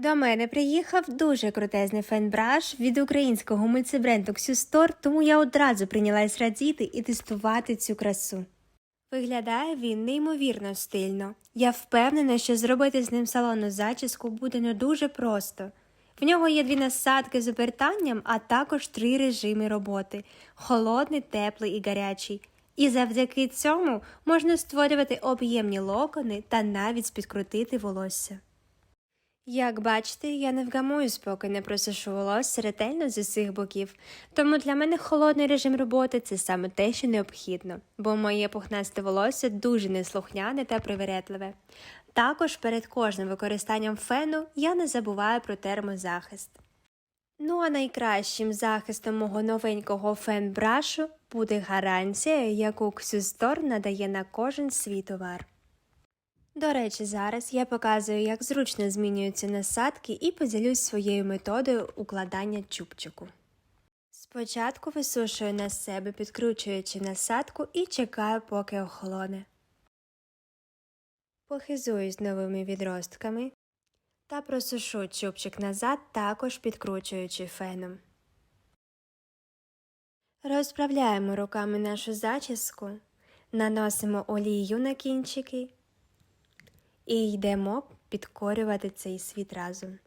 До мене приїхав дуже крутезний фен-браш від українського мультибренду Ксюстор, тому я одразу прийнялась радіти і тестувати цю красу. Виглядає він неймовірно стильно. Я впевнена, що зробити з ним салонну зачіску буде не дуже просто. В нього є дві насадки з обертанням, а також три режими роботи холодний, теплий і гарячий. І завдяки цьому можна створювати об'ємні локони та навіть підкрутити волосся. Як бачите, я не вгамуюсь, поки не просушу волосся ретельно з усіх боків, тому для мене холодний режим роботи це саме те, що необхідно, бо моє пухнасте волосся дуже неслухняне та привередливе. Також перед кожним використанням фену я не забуваю про термозахист. Ну а найкращим захистом мого новенького фен-брашу буде гарантія, яку Ксюстор надає на кожен свій товар. До речі, зараз я показую, як зручно змінюються насадки і поділюсь своєю методою укладання чубчику. Спочатку висушую на себе, підкручуючи насадку і чекаю, поки охолоне. Похизуюсь новими відростками та просушу чубчик назад, також підкручуючи феном. Розправляємо руками нашу зачіску, наносимо олію на кінчики і йдемо підкорювати цей світ разом.